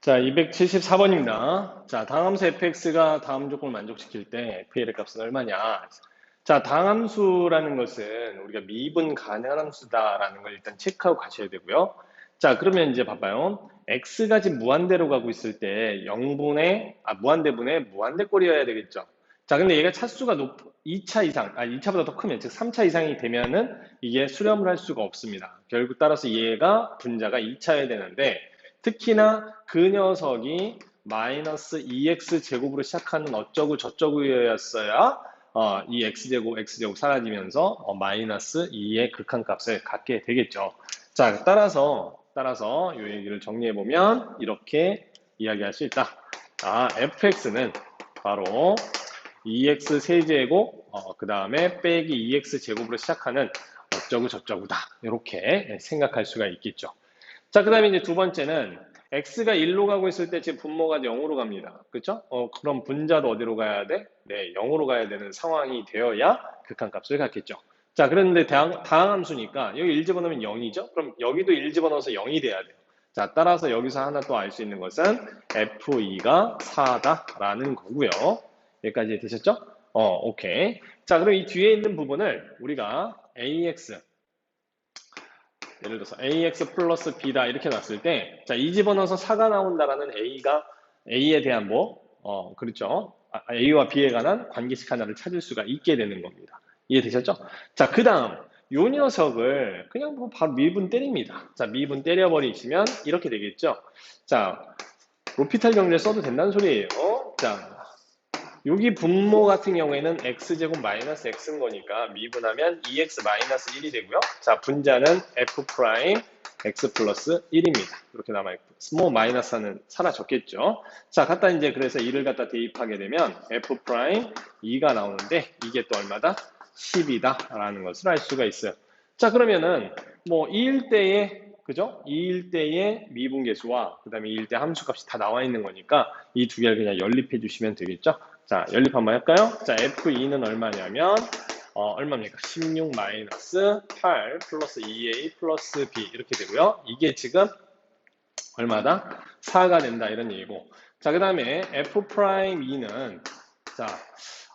자, 274번입니다. 자, 당함수 fx가 다음 조건을 만족시킬 때 f의 값은 얼마냐? 자, 당함수라는 것은 우리가 미분 가능함수다라는 걸 일단 체크하고 가셔야 되고요. 자, 그러면 이제 봐봐요. x가 지금 무한대로 가고 있을 때 0분의, 아, 무한대분의 무한대꼴이어야 되겠죠. 자, 근데 얘가 차수가 높, 2차 이상, 아, 2차보다 더 크면, 즉 3차 이상이 되면은 이게 수렴을 할 수가 없습니다. 결국 따라서 얘가 분자가 2차여야 되는데, 특히나 그 녀석이 마이너스 2x 제곱으로 시작하는 어쩌고 저쩌고였어야 어, 이 x제곱, x제곱 사라지면서 어, 마이너스 2의 극한값을 갖게 되겠죠. 자, 따라서 따라서 이 얘기를 정리해 보면 이렇게 이야기할 수 있다. 아, fx는 바로 2x 세제곱, 어, 그 다음에 빼기 2x 제곱으로 시작하는 어쩌고 저쩌고다. 이렇게 생각할 수가 있겠죠. 자, 그 다음에 이제 두 번째는 x가 1로 가고 있을 때 지금 분모가 0으로 갑니다. 그렇죠? 어, 그럼 분자도 어디로 가야 돼? 네, 0으로 가야 되는 상황이 되어야 극한값을 갖겠죠. 자, 그런데 다항, 다항 함수니까 여기 1 집어넣으면 0이죠? 그럼 여기도 1 집어넣어서 0이 돼야 돼요. 자, 따라서 여기서 하나 또 알 수 있는 것은 F2가 4다라는 거고요. 여기까지 되셨죠? 어, 오케이. 자, 그럼 이 뒤에 있는 부분을 우리가 AX 예를 들어서 ax 플러스 b다 이렇게 놨을 때, 자, 이 집어넣어서 4가 나온다라는 a가, a에 대한 뭐, 어, 그렇죠. 아, a와 b에 관한 관계식 하나를 찾을 수가 있게 되는 겁니다. 이해되셨죠? 자, 그 다음, 요 녀석을 그냥 뭐 바로 미분 때립니다. 자, 미분 때려버리시면 이렇게 되겠죠? 자, 로피탈 경제 써도 된다는 소리예요. 자, 여기 분모 같은 경우에는 x제곱 마이너스 x인 거니까 미분하면 2x 마이너스 1이 되고요. 자, 분자는 f 프라임 x 플러스 1입니다. 이렇게 남아있고 스몰 마이너스는 사라졌겠죠. 자, 갖다 이제 그래서 2를 갖다 대입하게 되면 f 프라임 2가 나오는데 이게 또 얼마다? 10이다 라는 것을 알 수가 있어요. 자, 그러면은 뭐 2일 때에 그죠? 2일 때의 미분계수와 그 다음에 2일 때 함수값이 다 나와 있는 거니까 이 두 개를 그냥 연립해 주시면 되겠죠? 자, 연립 한번 할까요? 자, F2는 얼마냐면, 어, 얼마입니까? 16 마이너스 8 플러스 2A 플러스 B 이렇게 되고요. 이게 지금 얼마다? 4가 된다 이런 얘기고. 자, 그 다음에 F 프라임 2는 자,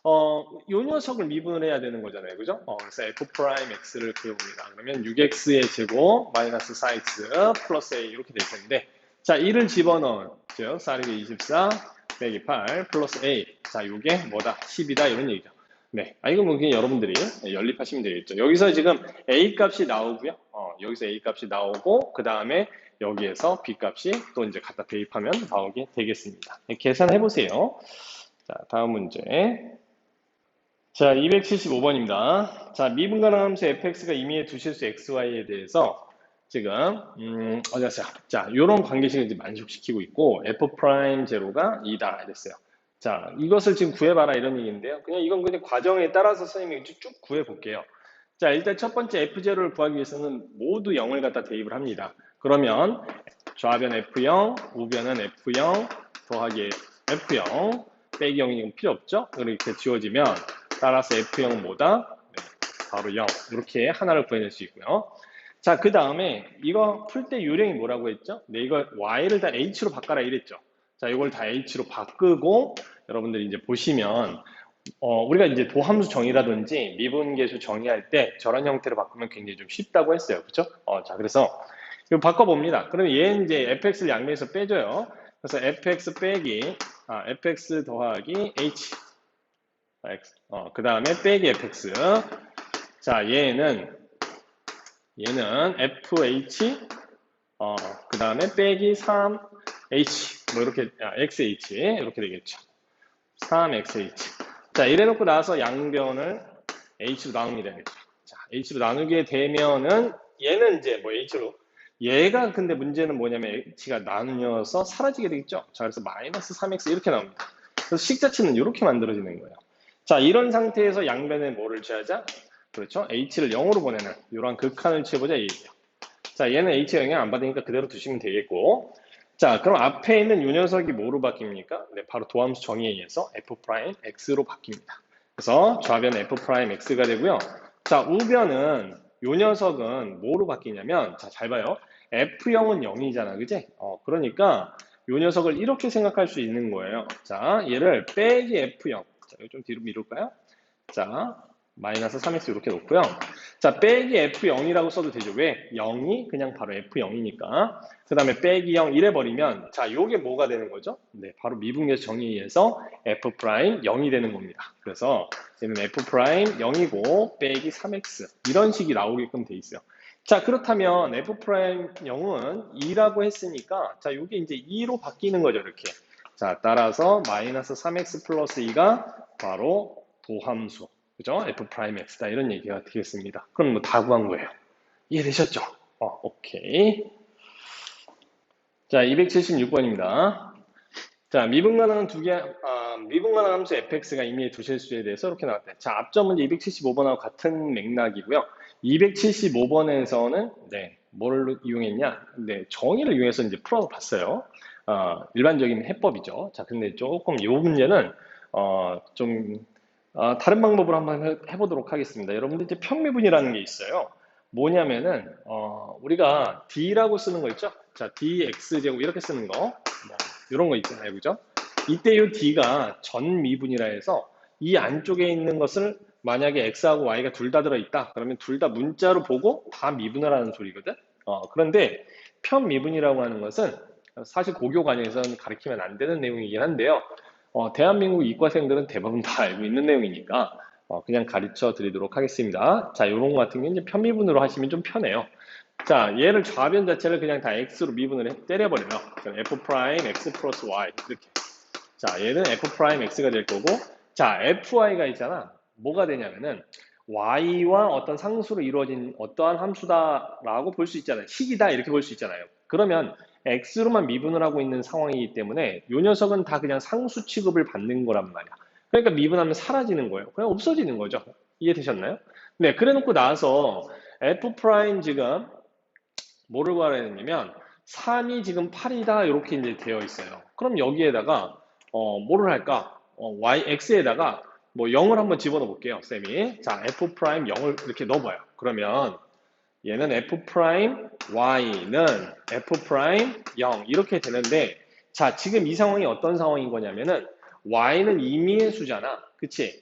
어, 요 녀석을 미분을 해야 되는 거잖아요. 그죠? 어, 그래서 F 프라임 그려봅니다. 그러면 6X의 제곱 마이너스 4X 플러스 A 이렇게 될 텐데, 자, 2를 집어넣은, 즉, 4 24, 빼기 8 플러스 A. 자, 요게 뭐다? 10이다. 이런 얘기죠. 네. 아, 이거 뭐 그냥 여러분들이 연립하시면 되겠죠. 여기서 지금 A 값이 나오고요. 어, 여기서 A 값이 나오고, 그 다음에 여기에서 B 값이 또 이제 갖다 대입하면 나오게 되겠습니다. 네, 계산해 보세요. 자, 다음 문제. 자, 275번입니다. 자, 미분가능 함수 fx가 임의의 두 실수 xy에 대해서 지금 음, 어디 갔어요? 자, 이런 관계식을 이제 만족시키고 있고 f 프라임 제로가 2다 이랬어요. 자, 이것을 지금 구해봐라 이런 얘기인데요. 그냥 이건 그냥 과정에 따라서 선생님이 쭉 구해볼게요. 자, 일단 첫 번째 f0를 구하기 위해서는 모두 0을 갖다 대입을 합니다. 그러면 좌변 f0, 우변은 f0 더하기 f0 빼기 0이 필요 없죠? 이렇게 지워지면 따라서 f0은 뭐다? 네, 바로 0 이렇게 하나를 구해낼 수 있고요. 자, 그 다음에 이거 풀 때 유령이 뭐라고 했죠? 네, 이거 y를 다 h로 바꿔라 이랬죠. 자, 이걸 다 h로 바꾸고 여러분들이 이제 보시면 어, 우리가 이제 도함수 정의라든지 미분계수 정의할 때 저런 형태로 바꾸면 굉장히 좀 쉽다고 했어요. 그렇죠? 어, 자, 그래서 이거 바꿔봅니다. 그러면 얘는 이제 fx를 양면에서 빼줘요. 그래서 fx 빼기 아, fx 더하기 h x 어, 그 다음에 빼기 fx 자, 얘는 얘는 FH 어, 그 다음에 빼기 3H 뭐 이렇게 아, XH 이렇게 되겠죠. 3XH 자 이래 놓고 나서 양변을 H로 되겠죠. 자 H로 나누게 되면은 얘는 이제 뭐 H로. 얘가 근데 문제는 뭐냐면 H가 나누어서 사라지게 되겠죠. 자 그래서 마이너스 3X 이렇게 나옵니다. 그래서 식자치는 이렇게 만들어지는 거예요. 자 이런 상태에서 양변에 뭐를 취하자 그렇죠? h를 0으로 보내는 이러한 극한을 취해보자 얘기죠. 자, 얘는 h가 영향 안 받으니까 그대로 두시면 되겠고 자, 그럼 앞에 있는 이 녀석이 뭐로 바뀝니까? 네, 바로 도함수 정의에 의해서 f'x로 바뀝니다. 그래서 좌변 f'x가 되고요. 자, 우변은 이 녀석은 뭐로 바뀌냐면 자, 잘 봐요. f0은 0이잖아. 그지? 어, 그러니까 요 녀석을 이렇게 생각할 수 있는 거예요. 자, 얘를 빼기 F0. 자, 이거 좀 뒤로 미룰까요? 자, 마이너스 3x 이렇게 놓고요. 자, 빼기 F0이라고 써도 되죠. 왜? 0이 그냥 바로 F0이니까. 그 다음에 빼기 0 이래버리면, 자, 요게 뭐가 되는 거죠? 네, 바로 미분계수 정의에서 F' 0이 되는 겁니다. 그래서 얘는 F' 0이고, 빼기 3x. 이런 식이 나오게끔 돼 있어요. 자, 그렇다면 F' 0은 2라고 했으니까, 자, 요게 이제 2로 바뀌는 거죠, 이렇게. 자, 따라서 마이너스 3x 플러스 2가 바로 도함수. 그죠? F'X다. 이런 얘기가 되겠습니다. 그럼 뭐 다 구한 거예요. 이해되셨죠? 어, 오케이. 자, 276번입니다. 자, 미분 가능한 두 개, 아, 미분 가능한 함수 fx가 의미해 두실 수에 대해서 이렇게 나왔대요. 자, 앞전 문제 275번하고 같은 맥락이고요. 275번에서는, 네, 뭘 이용했냐? 네, 정의를 이용해서 이제 풀어봤어요. 어, 일반적인 해법이죠. 자, 근데 조금 이 문제는, 어, 좀, 어, 다른 방법으로 한번 해- 해보도록 하겠습니다. 여러분들 이제 평미분이라는 게 있어요. 뭐냐면은 어, 우리가 d라고 쓰는 거 있죠? 자, dx 제곱 이렇게 쓰는 거, 뭐, 이런 거 있잖아요, 그죠? 이때 이 d가 전 미분이라 해서 이 안쪽에 있는 것을 만약에 x하고 y가 둘 다 들어있다, 그러면 둘 다 문자로 보고 다 미분을 하는 소리거든. 어, 그런데 편미분이라고 하는 것은 사실 고교 과정에서는 가르치면 안 되는 내용이긴 한데요. 어, 대한민국 이과생들은 대부분 다 알고 있는 내용이니까 어, 그냥 가르쳐 드리도록 하겠습니다. 자, 요런 거 같은 경우는 편미분으로 하시면 좀 편해요. 자, 얘를 좌변 자체를 그냥 다 x로 미분을 해- 때려버려요. 그럼 f 프라임 x 플러스 y 이렇게. 자, 얘는 f 프라임 x가 될 거고, 자, fy가 있잖아. 뭐가 되냐면은 y와 어떤 상수로 이루어진 어떠한 함수다라고 볼 수 있잖아요. 식이다 이렇게 볼 수 있잖아요. 그러면 x로만 미분을 하고 있는 상황이기 때문에 이 녀석은 다 그냥 상수 취급을 받는 거란 말이야. 그러니까 미분하면 사라지는 거예요. 그냥 없어지는 거죠. 이해되셨나요? 네, 그래 놓고 나서 f 프라임 지금 뭐를 구하라 했냐면 3이 지금 8이다 이렇게 이제 되어 있어요. 그럼 여기에다가 어, 뭐를 할까? 어, y x에다가 뭐 0을 한번 집어넣어 볼게요, 쌤이. 자, f 프라임 0을 이렇게 넣어봐요. 그러면 얘는 f 프라임 y는 f 프라임 0 이렇게 되는데 자, 지금 이 상황이 어떤 상황인 거냐면은 y는 임의의 수잖아. 그치?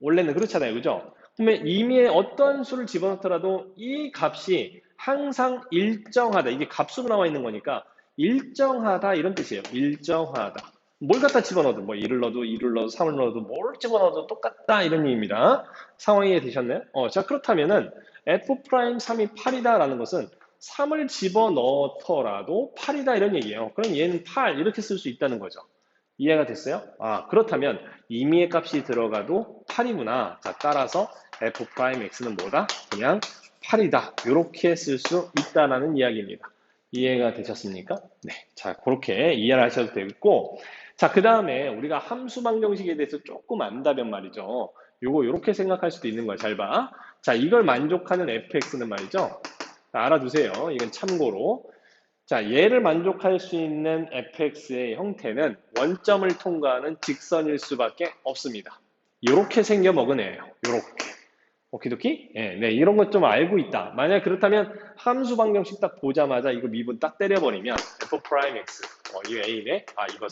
원래는 그렇잖아요. 그죠? 그러면 임의의 어떤 수를 집어넣더라도 이 값이 항상 일정하다. 이게 값으로 나와 있는 거니까 일정하다 이런 뜻이에요. 일정하다. 뭘 갖다 집어넣어도 뭐 1을 넣어도 2를 넣어도 3을 넣어도 뭘 집어넣어도 똑같다 이런 얘기입니다. 상황이 이해되셨나요? 어, 자 그렇다면은 f'3이 8이다라는 것은 3을 집어넣더라도 8이다 이런 얘기예요. 그럼 얘는 8 이렇게 쓸 수 있다는 거죠. 이해가 됐어요? 아, 그렇다면 임의의 값이 들어가도 8이구나. 자, 따라서 f'x는 뭐다? 그냥 8이다. 이렇게 쓸 수 있다라는 이야기입니다. 이해가 되셨습니까? 네. 자, 그렇게 이해를 하셔도 되겠고, 자, 그 다음에 우리가 함수 방정식에 대해서 조금 안다면 말이죠. 요거 이렇게 생각할 수도 있는 거야. 잘 봐. 자, 이걸 만족하는 fx는 말이죠. 자, 알아두세요. 이건 참고로. 자, 얘를 만족할 수 있는 fx의 형태는 원점을 통과하는 직선일 수밖에 없습니다. 이렇게 생겨 먹은 애예요. 이렇게. 오키도키? 예, 네, 이런 것 좀 알고 있다. 만약 그렇다면 함수 방정식 딱 보자마자 이거 미분 딱 때려버리면 f 프라임 x, 어, 이 a네, 아 이거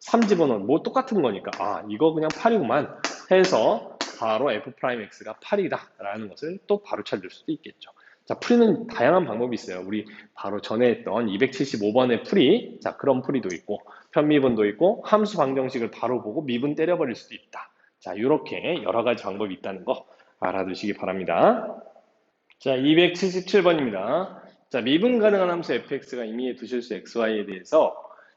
3 집어넣은 뭐 똑같은 거니까 아 이거 그냥 8이구만 해서 바로 f 프라임 x가 8이다라는 것을 또 바로 찾을 수도 있겠죠. 자, 풀이는 다양한 방법이 있어요. 우리 바로 전에 했던 275번의 풀이, 자, 그런 풀이도 있고, 편미분도 있고, 함수 방정식을 바로 보고 미분 때려버릴 수도 있다. 자, 이렇게 여러 가지 방법이 있다는 거 알아두시기 바랍니다. 자, 277번입니다. 자, 미분 가능한 함수 fx가 의미해 두실 수 xy에 대해서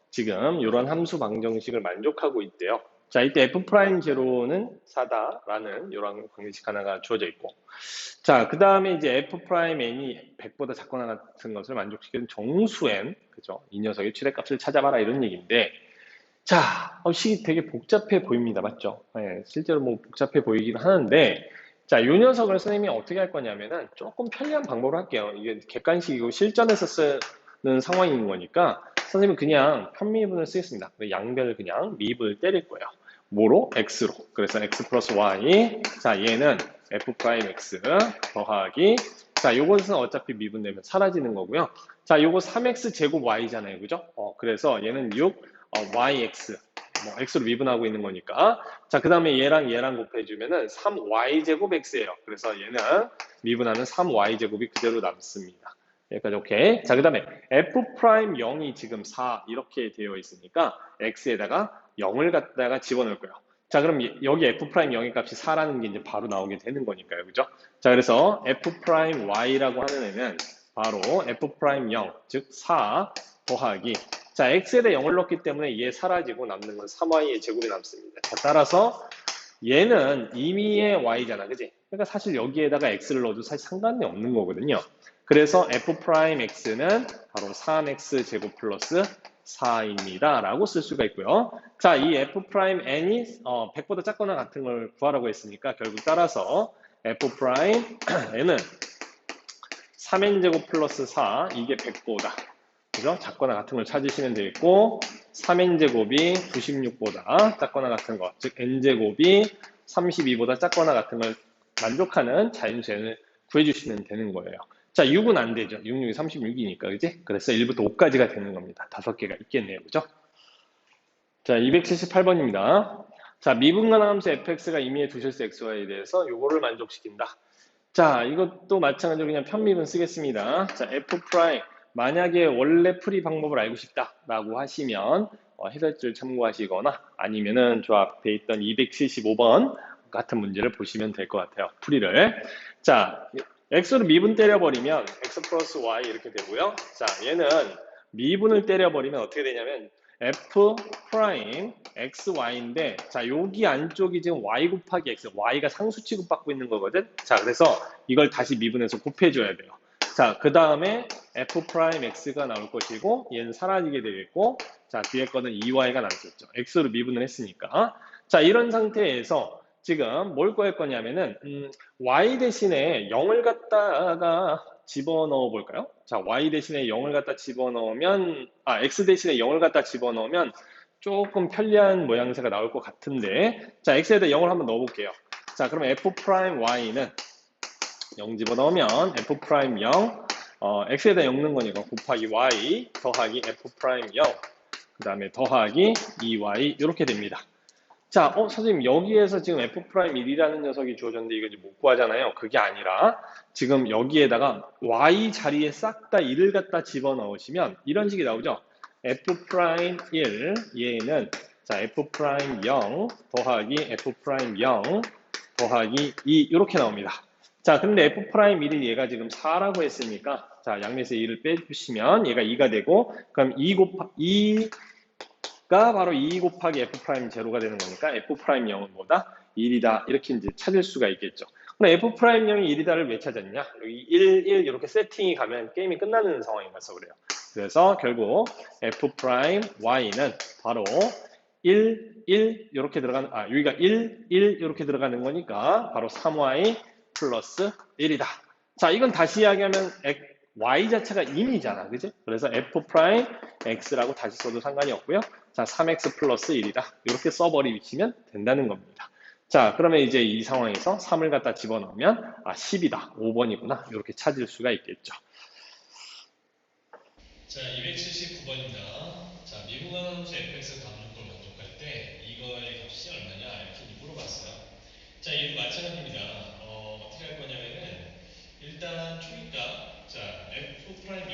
지금 이런 함수 방정식을 만족하고 있대요. 자, 이때 f'0는 4다라는 이런 방정식 하나가 주어져 있고, 자, 그 다음에 이제 f'n이 100보다 작거나 같은 것을 만족시키는 정수n, 그죠? 이 녀석의 최대값을 찾아봐라 이런 얘기인데, 자, 어, 식이 되게 복잡해 보입니다. 맞죠? 예, 실제로 뭐 복잡해 보이긴 하는데, 자, 이 녀석을 선생님이 어떻게 할 거냐면은 조금 편리한 방법으로 할게요. 이게 객관식이고 실전에서 쓰는 상황인 거니까 선생님은 그냥 편미분을 쓰겠습니다. 양변을 그냥 미분을 때릴 거예요. 뭐로? x로. 그래서 x 플러스 y. 자, 얘는 f 프라임 x 더하기. 자, 요것은 어차피 미분되면 사라지는 거고요. 자, 요거 3x 제곱 y잖아요. 그죠? 어, 그래서 얘는 6, 어, yx. 뭐 x로 미분하고 있는 거니까. 자, 그 다음에 얘랑 얘랑 곱해 주면은 3y 제곱 x예요. 그래서 얘는 미분하는 3y 제곱이 그대로 남습니다. 여기까지 오케이. 자, 그 다음에 f 프라임 0이 지금 4 이렇게 되어 있으니까 x에다가 0을 갖다가 집어넣을 거예요. 자, 그럼 이- 여기 f 프라임 0의 값이 4라는 게 이제 바로 나오게 되는 거니까요. 그죠? 자, 그래서 f 프라임 y라고 하는 애는 바로 f 프라임 0, 즉 4 더하기 자, x에다 0을 넣기 때문에 얘 사라지고 남는 건 3y의 제곱이 남습니다. 자, 따라서 얘는 임의의 y잖아. 그지? 그러니까 사실 여기에다가 x를 넣어도 사실 상관이 없는 거거든요. 그래서 f 프라임 x는 바로 3x 제곱 플러스 4입니다. 라고 쓸 수가 있고요. 자, 이 f 프라임 n이 어, 100보다 작거나 같은 걸 구하라고 했으니까 결국 따라서 f 프라임 n은 3n 제곱 플러스 4 이게 100보다 그죠? 작거나 같은 걸 찾으시면 되겠고 3n 제곱이 96보다 작거나 같은 거, 즉 n 제곱이 32보다 작거나 같은 걸 만족하는 자연수를 구해주시면 되는 거예요. 자, 6은 안 되죠. 6, 6이 36이니까, 그지? 그래서 1부터 5까지가 되는 겁니다. 다섯 개가 있겠네요. 그죠? 자, 278번입니다. 자, 미분가능함수 fx가 임의의 두실수 xy에 대해서 요거를 만족시킨다. 자, 이것도 마찬가지로 그냥 편미분 쓰겠습니다. 자, f 프라임. 만약에 원래 풀이 방법을 알고 싶다라고 하시면 어, 해설지를 참고하시거나 아니면은 저 앞에 있던 275번 같은 문제를 보시면 될 것 같아요. 풀이를. 자, x로 미분 때려버리면 x 플러스 y 이렇게 되고요. 자, 얘는 미분을 때려버리면 어떻게 되냐면 f 프라임 xy인데 자 여기 안쪽이 지금 y 곱하기 x y가 상수 취급받고 있는 거거든? 자 그래서 이걸 다시 미분해서 곱해줘야 돼요. 자 그 다음에 f 프라임 x가 나올 것이고 얘는 사라지게 되겠고 자 뒤에 거는 2y가 남겠죠. x로 미분을 했으니까. 자 이런 상태에서 지금 뭘 구할 거냐면은 음, y 대신에 0을 갖다가 집어넣어 볼까요? 자, y 대신에 0을 갖다 집어넣으면, 아, x 대신에 0을 갖다 집어넣으면 조금 편리한 모양새가 나올 것 같은데, 자, x에다 0을 한번 넣어 볼게요. 자, 그러면 f 프라임 y는 0 집어넣으면 f 프라임 0, 어, x에다 0 넣는 거니까 곱하기 y 더하기 f 프라임 0, 그 다음에 더하기 2y 이렇게 됩니다. 자, 어, 선생님, 여기에서 지금 f 프라임 1이라는 녀석이 주어졌는데 이거 이제 못 구하잖아요. 그게 아니라 지금 여기에다가 y 자리에 싹 다 1을 갖다 집어넣으시면 이런 식이 나오죠. f 프라임 1, 얘는 자, f 프라임 0 더하기 f 프라임 0 더하기 2 이렇게 나옵니다. 자, 근데 f 프라임 1이 얘가 지금 4라고 했으니까 자, 양면에서 2를 빼주시면 얘가 2가 되고 그럼 2 곱하 2 가 바로 2 곱하기 f 프라임 제로가 되는 거니까 f 프라임 0은 뭐다? 1이다. 이렇게 이제 찾을 수가 있겠죠. 그럼 f 프라임 0이 1이다를 왜 찾았냐? 여기 1, 1 이렇게 세팅이 가면 게임이 끝나는 상황이 가서 그래요. 그래서 결국 f 프라임 y는 바로 1, 1 이렇게 들어가는 아 여기가 1, 1 이렇게 들어가는 거니까 바로 3y 플러스 1이다. 자, 이건 다시 이야기하면 y 자체가 임이잖아. 그지? 그래서 f 프라임 x라고 다시 써도 상관이 없고요. 자, 3x 플러스 1이다. 이렇게 써버리시면 된다는 겁니다. 자, 그러면 이제 이 상황에서 3을 갖다 집어넣으면 아, 10이다. 5번이구나. 이렇게 찾을 수가 있겠죠. 자, 279번입니다. 자, 미분가능 함수 fx 조건을 만족할 때 이거의 값이 얼마냐 이렇게 물어봤어요. 자, 얘도 마찬가지입니다. 어, 떻게 할 거냐면은 일단 초기값, 자, f 프라임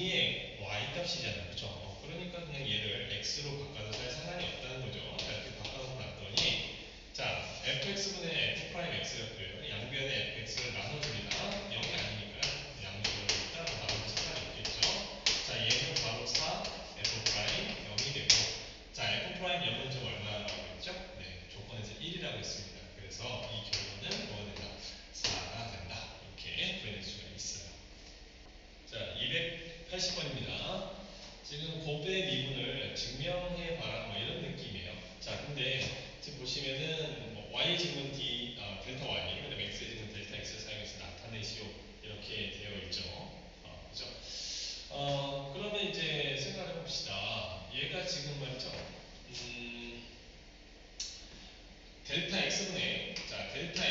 위에 뭐 y값이잖아요. 그렇죠? 어, 그러니까 그냥 얘를 x로 바꿔서 살 상관이 없다는 거죠. 이렇게 바꿔서 놨더니 자 fx분의 f'x였고요. 양변의 fx를 나눠줍니다. 0이 델타 x분의 자 델타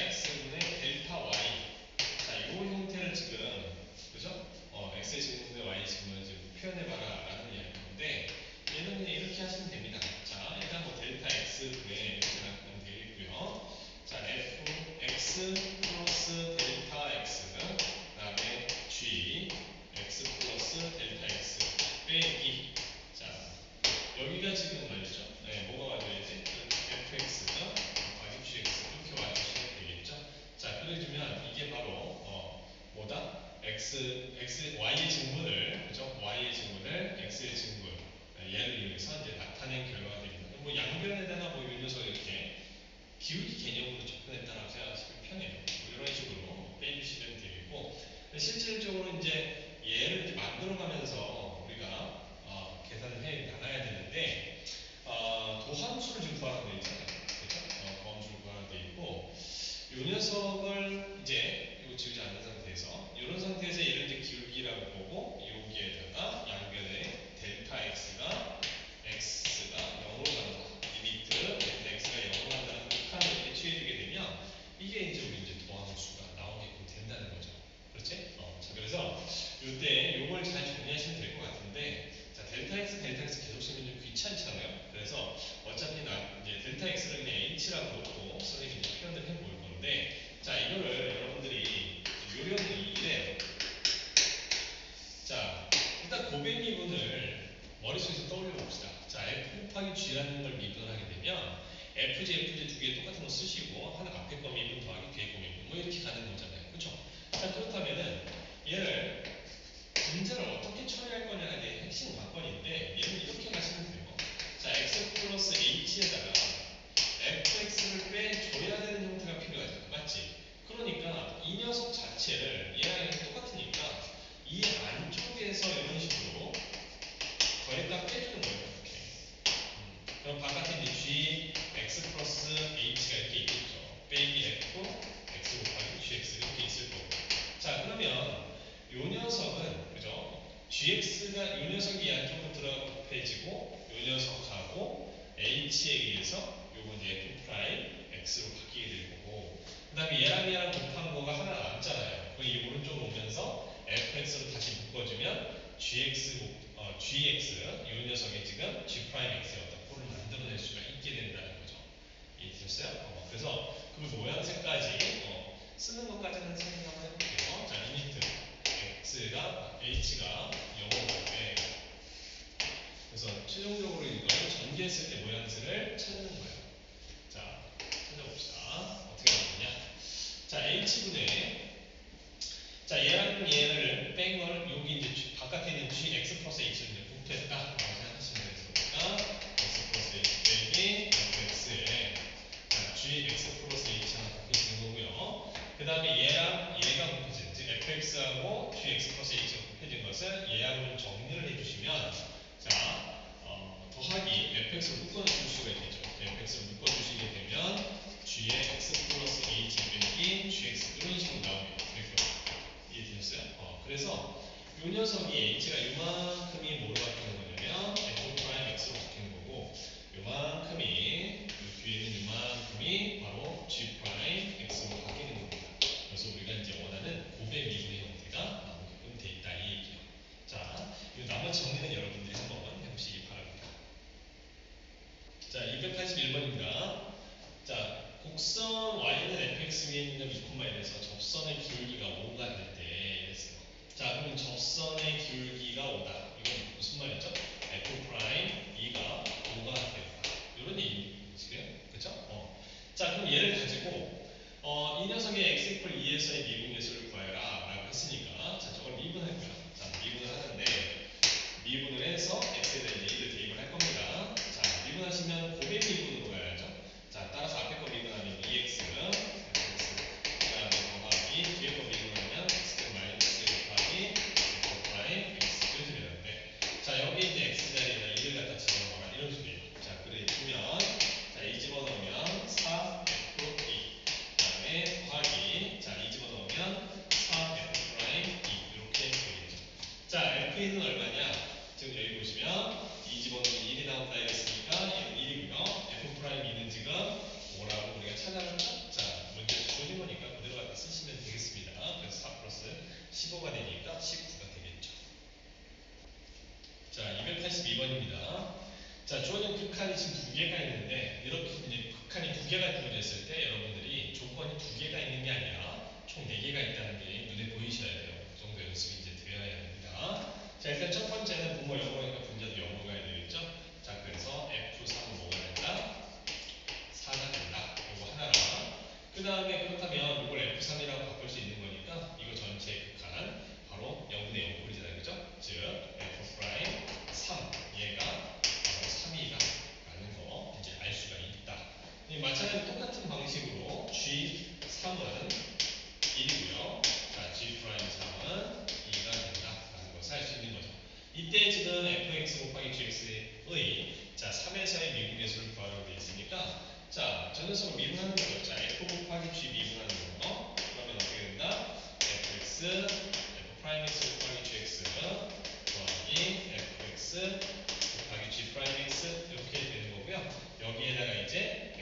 그래서 요 녀석이 h가 이만큼이 모르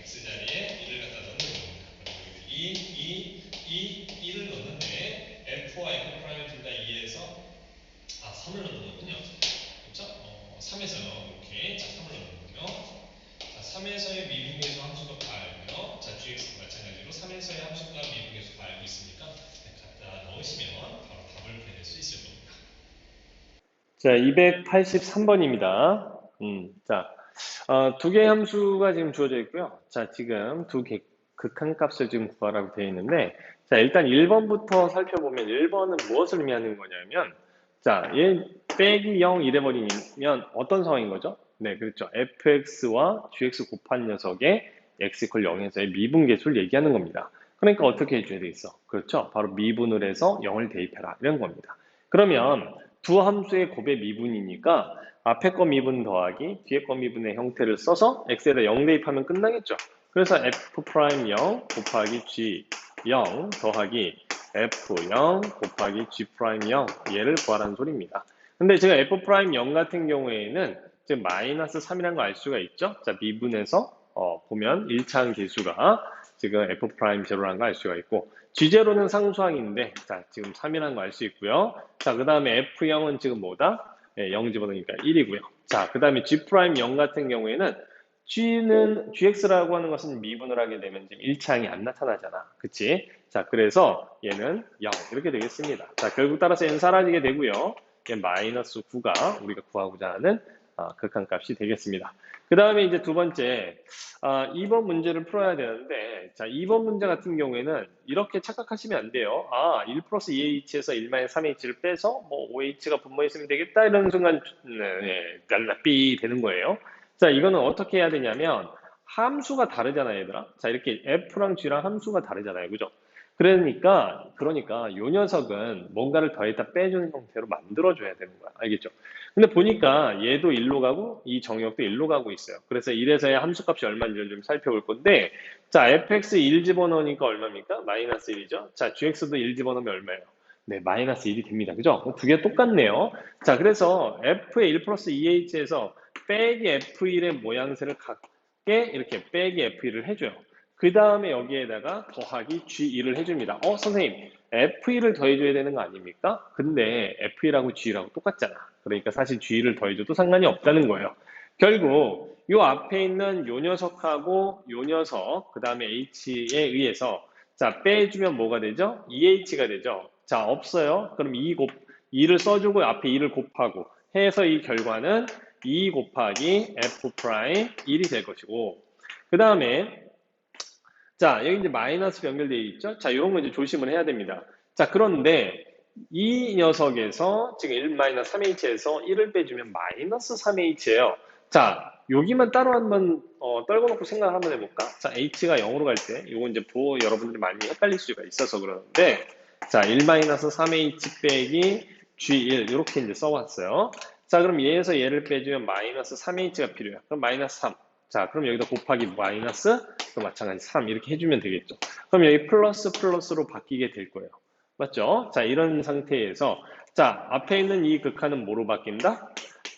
x 자리에 1을 갖다 넣는 겁니다. 그럼 여기 2, 2, 2, 1을 넣는데 f와 f 프라임 둘다 2에서 아 3을 넣는군요. 그렇죠? 어, 3에서요. 이렇게 자 3을 넣는군요. 자, 3에서의 미분계수 함수가 다 알고요. 자, gx 마찬가지로 3에서의 함수가 미분계수 다 알고 있으니까 네, 갖다 넣으시면 바로 답을 구해낼 수 있을 겁니다. 자, 283번입니다. 음, 자, 어, 두 개의 함수가 지금 주어져 있고요. 자, 지금 두 개, 극한 값을 지금 구하라고 되어 있는데, 자, 일단 1번부터 살펴보면 1번은 무엇을 의미하는 거냐면, 자, 얘 빼기 0 이래버리면 어떤 상황인 거죠? 네, 그렇죠. fx와 gx 곱한 녀석의 x 이퀄 0에서의 미분계수를 얘기하는 겁니다. 그러니까 어떻게 해줘야 되겠어? 그렇죠. 바로 미분을 해서 0을 대입해라. 이런 겁니다. 그러면 두 함수의 곱의 미분이니까 앞에 거 미분 더하기 뒤에 거 미분의 형태를 써서 x에다 0 대입하면 끝나겠죠. 그래서 f 프라임 0 곱하기 g 0 더하기 f0 곱하기 g 프라임 0 얘를 구하라는 소리입니다. 근데 제가 f 프라임 0 같은 경우에는 지금 마이너스 3이라는 걸 알 수가 있죠. 자 미분해서 어, 보면 1차항 계수가 지금 f 프라임 제로라는 걸 알 수가 있고 G0는 상수항인데 자 지금 3이라는 걸 알 수 있고요. 자그 다음에 F0은 지금 뭐다? 네, 0 집어넣으니까 1이고요. 자 그 다음에 G 프라임 0 같은 경우에는 G는 GX라고 하는 것은 미분을 하게 되면 지금 1차항이 안 나타나잖아. 그치? 자 그래서 얘는 0 이렇게 되겠습니다. 자 결국 따라서 얘는 사라지게 되고요. 얘 마이너스 9가 우리가 구하고자 하는 아, 극한값이 되겠습니다. 그 다음에 이제 두 번째, 아, 2번 문제를 풀어야 되는데, 자, 2번 문제 같은 경우에는 이렇게 착각하시면 안 돼요. 아, 1 플러스 2h에서 1 마이너스 3h를 빼서 뭐 5h가 분모했으면 되겠다 이런 순간 네, 삐 되는 거예요. 자, 이거는 어떻게 해야 되냐면 함수가 다르잖아요, 얘들아. 자, 이렇게 f랑 g랑 함수가 다르잖아요, 그죠? 그러니까 그러니까 요 녀석은 뭔가를 더했다 빼주는 형태로 만들어줘야 되는 거야. 알겠죠? 근데 보니까 얘도 1로 가고 이 정역도 1로 가고 있어요. 그래서 1에서의 함수값이 얼마인지를 좀 살펴볼 건데 자 fx 1 집어넣으니까 얼마입니까? 마이너스 1이죠. 자 gx도 1 집어넣으면 얼마예요? 네, 마이너스 1이 됩니다. 그죠? 두 개 똑같네요. 자, 그래서 f의 1 플러스 2h에서 빼기 f1의 모양새를 갖게 이렇게 빼기 f1을 해줘요. 그 다음에 여기에다가 더하기 G2를 해줍니다. 어, 선생님, F1을 더해줘야 되는 거 아닙니까? 근데 F1하고 G2라고 똑같잖아. 그러니까 사실 G2를 더해줘도 상관이 없다는 거예요. 결국 요 앞에 있는 요 녀석하고 요 녀석, 그 다음에 H에 의해서 자, 빼주면 뭐가 되죠? 2H가 되죠. 자, 없어요. 그럼 2 곱, 2를 써주고 앞에 2를 곱하고 해서 이 결과는 2 곱하기 F 프라임 1이 될 것이고 그 다음에 자, 여기 이제 마이너스 연결되어 있죠? 자, 이런 거 이제 조심을 해야 됩니다. 자, 그런데 이 녀석에서 지금 1 3h에서 1을 빼주면 마이너스 3h예요. 자, 여기만 따로 한번 어, 떨궈 놓고 생각을 한번 해볼까? 자, h가 0으로 갈 때, 이거 이제 부호 여러분들이 많이 헷갈릴 수가 있어서 그러는데, 자, 1 3h 빼기 g1 이렇게 이제 써왔어요. 자, 그럼 얘에서 얘를 빼주면 마이너스 3h가 필요해요. 그럼 마이너스 3. 자, 그럼 여기다 곱하기 마이너스, 또 마찬가지 3 이렇게 해주면 되겠죠. 그럼 여기 플러스 플러스로 바뀌게 될 거예요. 맞죠? 자, 이런 상태에서 자, 앞에 있는 이 극한은 뭐로 바뀐다?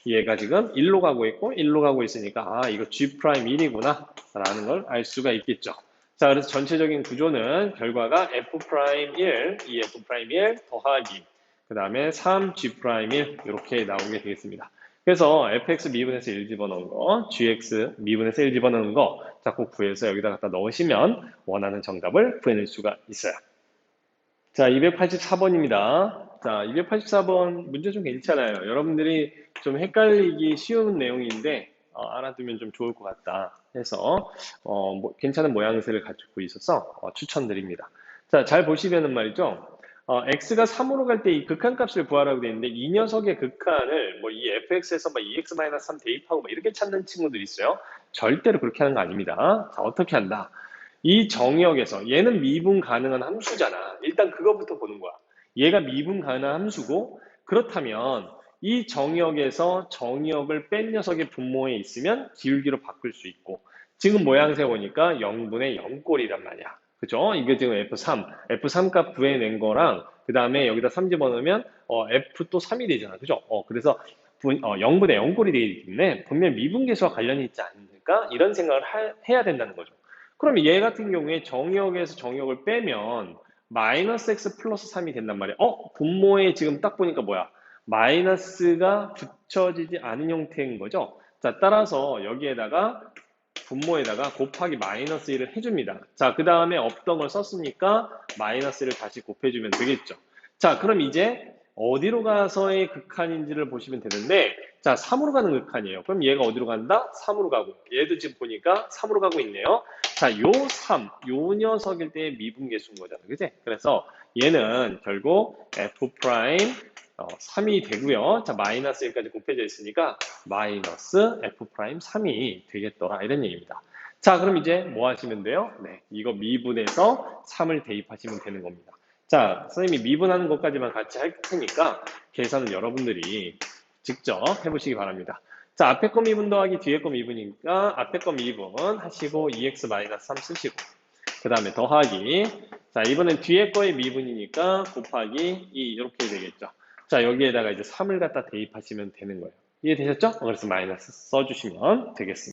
얘가 지금 1로 가고 있고 1로 가고 있으니까 아, 이거 G'1이구나 라는 걸 알 수가 있겠죠. 자, 그래서 전체적인 구조는 결과가 F'1, 이 F'1 더하기 그 다음에 3G'1 이렇게 나오게 되겠습니다. 그래서 fx 미분에서 1 집어넣은 거, gx 미분에서 1 집어넣은 거 자꾸 구해서 여기다 갖다 넣으시면 원하는 정답을 구해낼 수가 있어요. 자, 284번입니다. 자, 284번 문제 좀 괜찮아요. 여러분들이 좀 헷갈리기 쉬운 내용인데 어, 알아두면 좀 좋을 것 같다 해서 어, 뭐, 괜찮은 모양새를 가지고 있어서 어, 추천드립니다. 자, 잘 보시면은 말이죠. 어, x가 3으로 갈 때 이 극한값을 구하라고 되어 있는데 이 녀석의 극한을 뭐 이 fx에서 막 2x-3 대입하고 막 이렇게 찾는 친구들이 있어요. 절대로 그렇게 하는 거 아닙니다. 자, 어떻게 한다? 이 정역에서 얘는 미분 가능한 함수잖아. 일단 그거부터 보는 거야. 얘가 미분 가능한 함수고 그렇다면 이 정역에서 정역을 뺀 녀석의 분모에 있으면 기울기로 바꿀 수 있고 지금 모양새 보니까 0분의 0꼴이란 말이야. 그죠? 이게 지금 F3, F3 값 구해낸 거랑 그 다음에 여기다 3 집어넣으면 어, F 또 3이 되잖아. 그죠? 어, 그래서 분, 어, 0분의 0꼴이 되기 때문에 분명 미분계수와 관련이 있지 않을까? 이런 생각을 하- 해야 된다는 거죠. 그러면 얘 같은 경우에 정역에서 정역을 빼면 마이너스 x 플러스 3이 된단 말이야. 어? 분모에 지금 딱 보니까 뭐야? 마이너스가 붙여지지 않은 형태인 거죠. 자, 따라서 여기에다가 분모에다가 곱하기 마이너스 1을 해줍니다. 자, 그 다음에 없던 걸 썼으니까 마이너스 를 다시 곱해주면 되겠죠. 자, 그럼 이제 어디로 가서의 극한인지를 보시면 되는데, 자, 3으로 가는 극한이에요. 그럼 얘가 어디로 간다? 3으로 가고. 얘도 지금 보니까 3으로 가고 있네요. 자, 요 3, 요 녀석일 때의 미분계수인 거잖아. 그지? 그래서 얘는 결국 f 프라임 3이 되고요. 자, 마이너스 1까지 곱해져 있으니까 마이너스 f 프라임 3이 되겠더라. 이런 얘기입니다. 자, 그럼 이제 뭐 하시면 돼요? 네, 이거 미분해서 3을 대입하시면 되는 겁니다. 자, 선생님이 미분하는 것까지만 같이 할 테니까 계산은 여러분들이 직접 해보시기 바랍니다. 자, 앞에 거 미분 더하기 뒤에 거 미분이니까 앞에 거 미분 하시고 2x-3 쓰시고 그 다음에 더하기 자, 이번엔 뒤에 거의 미분이니까 곱하기 2 이렇게 되겠죠. 자, 여기에다가 이제 3을 갖다 대입하시면 되는 거예요. 이해되셨죠? 그래서 마이너스 써주시면 되겠습니다.